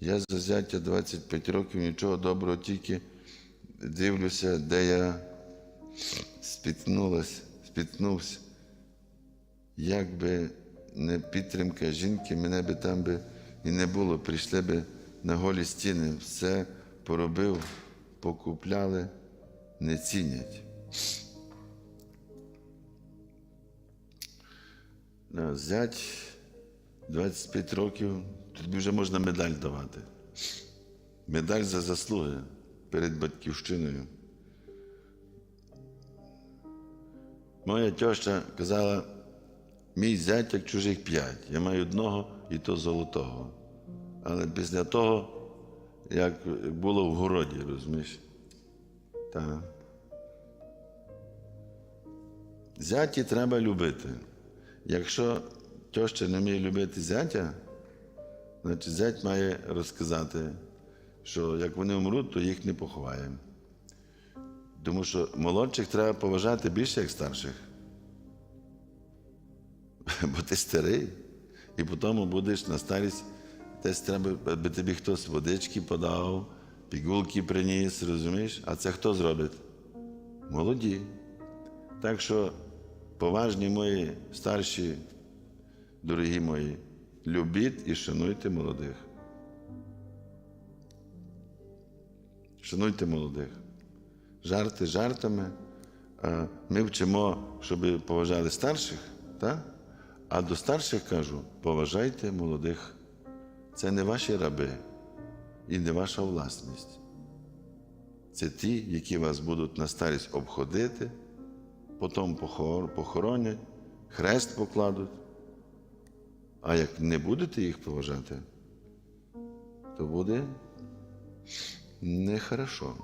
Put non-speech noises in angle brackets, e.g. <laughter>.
Я за зяття 25 років нічого доброго, тільки дивлюся, де я спіткнулась, спіткнувся. Якби не підтримка жінки, мене би там би і не було. Прийшли би на голі стіни, все поробив, покупляли, не цінять. Зять 25 років, тобі вже можна медаль давати. Медаль за заслуги перед батьківщиною. Моя тьоща казала, мій зять як чужих п'ять. Я маю одного і то золотого. Але після того, як було в городі, розумієш? Так. Зяті треба любити. Якщо тьоща не вміє любити зятя, значить зять має розказати, що як вони умруть, то їх не поховаємо. Тому що молодших треба поважати більше, як старших. <laughs> Бо ти старий, і потім будеш на старість, десь треба, аби тобі хтось водички подав, пігулки приніс, розумієш? А це хто зробить? Молоді. Так що, поважні мої старші, дорогі мої, любіть і шануйте молодих. Шануйте молодих. Жарти жартами. Ми вчимо, щоб поважали старших, так? а до старших кажу, поважайте молодих. Це не ваші раби і не ваша власність. Це ті, які вас будуть на старість обходити, потім похоронять, хрест покладуть. А як не будете їх поважати, то буде нехорошо.